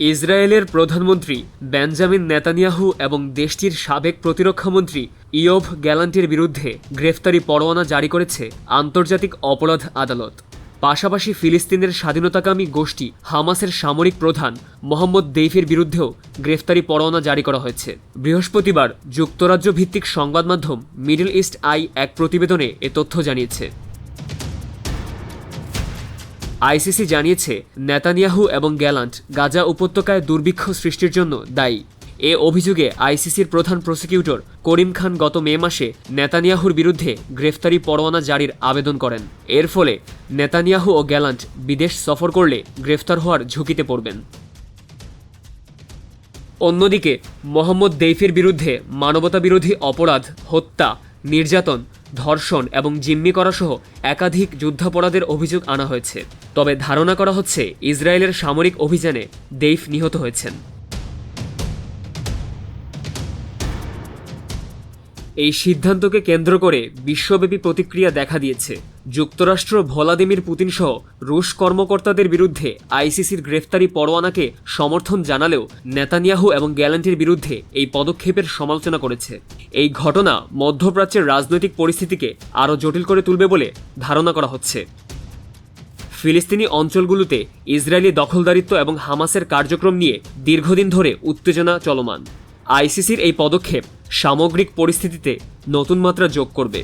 ইসরায়েলের প্রধানমন্ত্রী Benjamin Netanyahu এবং দেশটির সাবেক প্রতিরক্ষামন্ত্রী ইয়ভ গ্যালান্টের বিরুদ্ধে গ্রেফতারি পরোয়ানা জারি করেছে আন্তর্জাতিক অপরাধ আদালত। পাশাপাশি ফিলিস্তিনের স্বাধীনতাকামী গোষ্ঠী হামাসের সামরিক প্রধান মোহাম্মদ দেইফের বিরুদ্ধেও গ্রেফতারি পরোয়ানা জারি করা হয়েছে। বৃহস্পতিবার যুক্তরাজ্য ভিত্তিক সংবাদ মাধ্যম মিডল ইস্ট আই এক প্রতিবেদনে এ তথ্য জানিয়েছে। আইসিসি জানিয়েছে, নেতানিয়াহু এবং গ্যালান্ট গাজা উপত্যকায় দুর্ভিক্ষ সৃষ্টির জন্য দায়ী। এ অভিযোগে আইসিসির প্রধান প্রসিকিউটর করিম খান গত মে মাসে নেতানিয়াহুর বিরুদ্ধে গ্রেফতারি পরোয়ানা জারির আবেদন করেন। এর ফলে নেতানিয়াহু ও গ্যালান্ট বিদেশ সফর করলে গ্রেফতার হওয়ার ঝুঁকিতে পড়বেন। অন্যদিকে, মোহাম্মদ দেইফের বিরুদ্ধে মানবতাবিরোধী অপরাধ, হত্যা, নির্যাতন ধর্ষণ এবং জিম্মি করা সহ একাধিক যুদ্ধাপরাধের অভিযোগ আনা হয়েছে। তবে ধারণা করা হচ্ছে, ইসরায়েলের সামরিক অভিযানে দেইফ নিহত হয়েছেন। এই সিদ্ধান্তকে কেন্দ্র করে বিশ্বব্যাপী প্রতিক্রিয়া দেখা দিয়েছে। যুক্তরাষ্ট্র ভলাদিমির পুতিন সহ রুশ কর্মকর্তাদের বিরুদ্ধে আইসিসির গ্রেফতারি পরোয়ানাকে সমর্থন জানালেও নেতানিয়াহু এবং গ্যালান্টির বিরুদ্ধে এই পদক্ষেপের সমালোচনা করেছে। এই ঘটনা মধ্যপ্রাচ্যের রাজনৈতিক পরিস্থিতিকে আরও জটিল করে তুলবে বলে ধারণা করা হচ্ছে। ফিলিস্তিনি অঞ্চলগুলোতে ইসরায়েলি দখলদারিত্ব এবং হামাসের কার্যক্রম নিয়ে দীর্ঘদিন ধরে উত্তেজনা চলমান। আইসিসির এই পদক্ষেপ সামগ্রিক পরিস্থিতিতে নতুন মাত্রা যোগ করবে।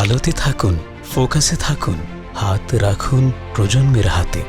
আলোতে থাকুন ফোকাসে থাকুন হাত রাখুন প্রজন্মের হাতে।